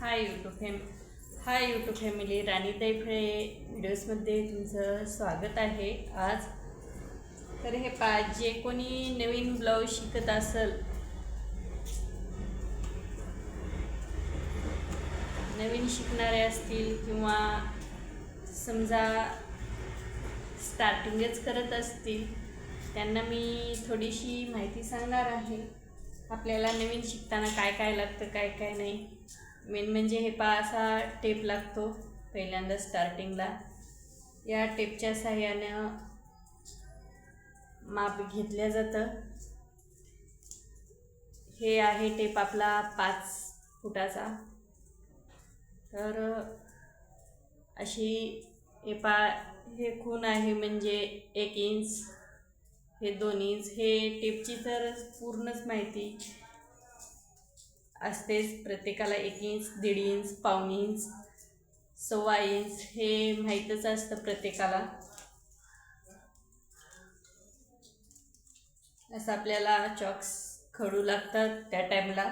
Hi YouTube fam hi YouTube family Ranitai Phale व्हिडिओजमध्ये तुमचं स्वागत आहे आज. तर हे पा जे कोणी नवीन ब्लाऊज शिकत असेल नवीन शिकणारे असतील किंवा समजा स्टार्टिंगच करत असतील त्यांना मी थोडीशी माहिती सांगणार आहे. आपल्याला नवीन शिकताना काय काय लागतं काय काय नाही. मेन म्हणजे हे पा असा टेप लागतो पहिल्यांदा स्टार्टिंगला या टेपच्या साह्यानं माप घेतलं जातं. हे आहे टेप आपला पाच फुटाचा. तर अशी हे पा हे खून आहे म्हणजे एक इंच हे दोन इंच हे टेपची तर पूर्णच माहिती असतेच प्रत्येकाला एक इंच दीड इंच पाऊण इंच सव्वा इंच हे माहीतच असतं प्रत्येकाला. असं आपल्याला चॉक्स खडू लागतात त्या टाईमला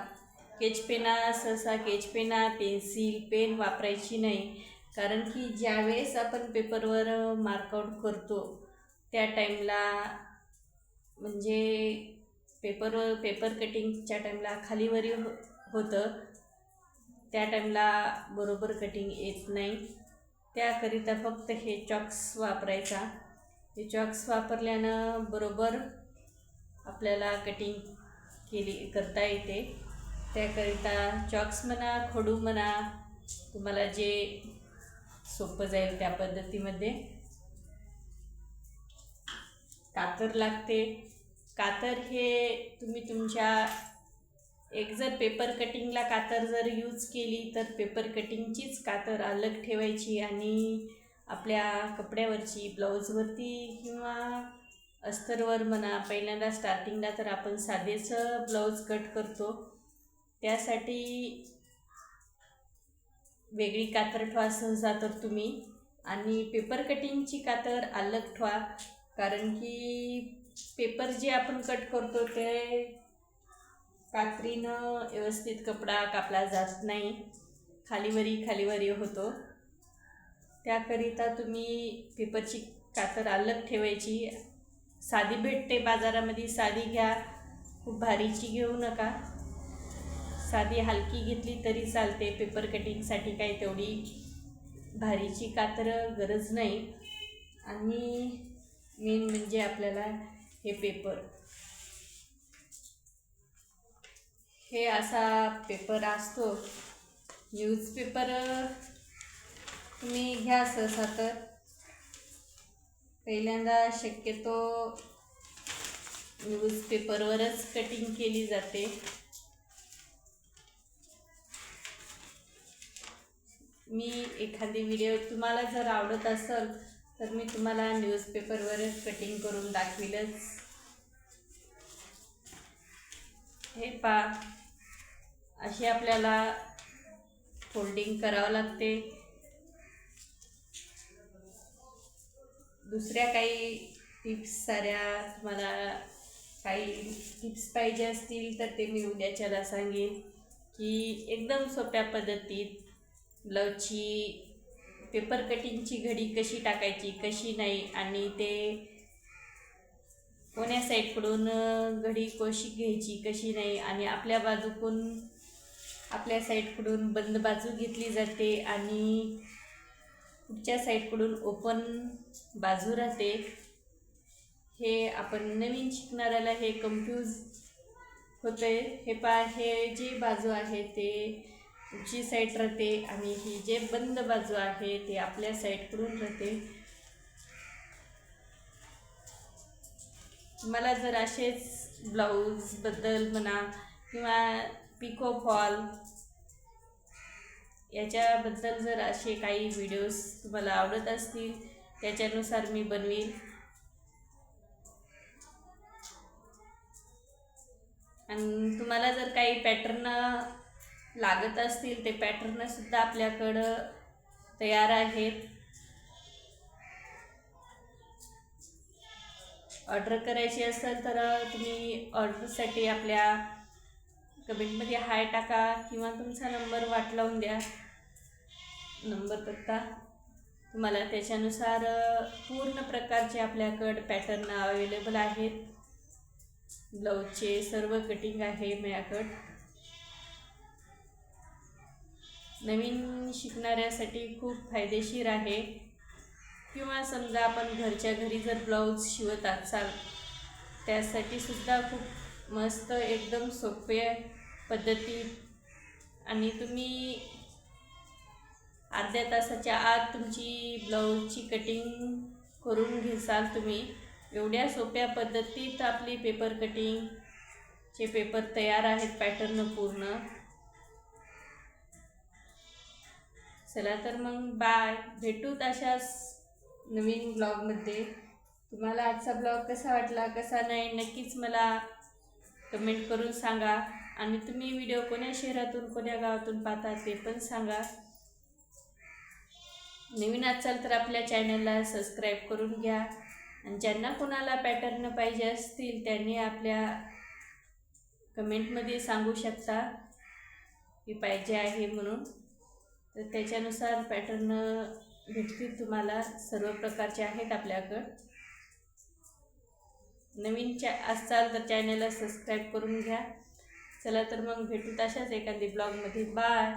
केचपेना सहसा केचपेना पेन्सिल पेन वापरायची नाही. कारण की ज्यावेळेस आपण पेपरवर मार्कआउट करतो त्या टाईमला म्हणजे पेपरवर पेपर कटिंगच्या टाईमला खालीवरी हो होतं. त्या टाईमला बरोबर कटिंग येत नाही. त्याकरिता फक्त हे चॉक्स वापरायचा. हे चॉक्स वापरल्यानं बरोबर आपल्याला कटिंग केली करता येते. त्याकरिता चॉक्स म्हणा खडू म्हणा तुम्हाला जे सोपं जाईल त्या पद्धतीमध्ये. कातर लागते. कातर हे तुम्ही तुमच्या एक जर पेपर कटिंगला कातर जर यूज केली तर पेपर कटिंगचीच कातर अलग ठेवायची आणि आपल्या कपड्यावरची ब्लाऊजवरती किंवा अस्तरवर म्हणा पहिल्यांदा स्टार्टिंगला तर आपण साधेचं ब्लाऊज कट करतो. त्यासाठी वेगळी कातर ठेवा सहजा तर तुम्ही. आणि पेपर कटिंगची कातर अलग ठेवा कारण की पेपर जे आपण कट करतो ते कात्रीनं व्यवस्थित कपडा कापला जात नाही. खालीवरी खालीवरी होतो. त्याकरिता तुम्ही पेपरची कातर अलग ठेवायची. साधी भेटते बाजारामध्ये साधी घ्या. खूप भारीची घेऊ नका. साधी हलकी घेतली तरी चालते. पेपर कटिंगसाठी काही तेवढी भारीची कातर गरज नाही. आणि मेन म्हणजे आपल्याला हे पेपर. हे असा पेपर असतो. न्यूजपेपर तुम्ही घ्या सहसा तर. पहिल्यांदा शक्यतो न्यूजपेपरवरच कटिंग केली जाते. मी एखादी व्हिडिओ तुम्हाला जर आवडत असेल तर मी तुम्हाला न्यूजपेपरवरच कटिंग करून दाखवीलच. हे पा अशी आपल्याला फोल्डिंग करावं लागते. दुसऱ्या काही टिप्स साऱ्या तुम्हाला काही टिप्स पाहिजे असतील तर ते मी उद्याच्याला सांगेन की एकदम सोप्या पद्धतीत ब्लाऊजची पेपर कटिंगची घडी कशी टाकायची कशी नाही आणि ते कोण्या साईडकडून घडी कशी घ्यायची कशी नाही आणि आपल्या बाजूकून आपल्या साईडकडून बंद बाजू घेतली जाते आणि पुढच्या साईडकडून ओपन बाजू राहते. हे आपण नवीन शिकणाऱ्याला हे कम्फ्यूज होते हे पा हे जी बाजू आहे ते जी साईड राहते आणि ही जे बंद बाजू आहे ते आपल्या साईडकडून राहते. मला जर असेच ब्लाऊजबद्दल म्हणा किंवा पिको फॉल. याच्याबद्दल जर असे काही व्हिडिओज तुम्हाला आवडत असतील त्याच्यानुसार मी बनवील आणि तुम्हाला जर काही पॅटर्न लागत असतील ते पॅटर्नसुद्धा आपल्याकडं तयार आहेत. ऑर्डर करायची असेल तर तुम्ही ऑर्डरसाठी आपल्या कमेंटमध्ये हाय टाका किंवा तुमचा नंबर वाट लावून द्या. नंबर पत्ता. तुम्हाला त्याच्यानुसार पूर्ण प्रकारचे आपल्याकडं पॅटर्न अवेलेबल आहेत. ब्लाऊजचे सर्व कटिंग आहे माझ्याकडं. नवीन शिकणाऱ्यासाठी खूप फायदेशीर आहे. किंवा समजा आपण घरच्या घरी जर ब्लाऊज शिवत असाल त्यासाठी सुद्धा खूप मस्त एकदम सोपे पद्धतीत. आणि तुम्ही अर्ध्या तासाच्या आत तुमची ब्लाऊजची कटिंग करून घेसाल तुम्ही. एवढ्या सोप्या पद्धतीत आपली पेपर कटिंगचे पेपर तयार आहेत पॅटर्न पूर्ण. चला तर मग बाय भेटूत अशाच नवीन ब्लॉगमध्ये तुम्हाला आजचा ब्लॉग कसा वाटला कसा नाही नक्कीच मला कमेंट करून सांगा. आणि तुम्ही व्हिडिओ कोण्या शहरातून कोण्या गावातून पाहता ते पण सांगा. नवीन असाल तर आपल्या चॅनलला सबस्क्राईब करून घ्या. आणि ज्यांना कोणाला पॅटर्न पाहिजे असतील त्यांनी आपल्या कमेंटमध्ये सांगू शकता की पाहिजे आहे म्हणून. तर त्याच्यानुसार पॅटर्न भेटतील तुम्हाला. सर्व प्रकारचे आहेत आपल्याकडं. नवीन चॅ असाल तर चॅनलला सबस्क्राईब करून घ्या. चला तर मग भेटू तशाच एखादी ब्लॉगमध्ये. बाय.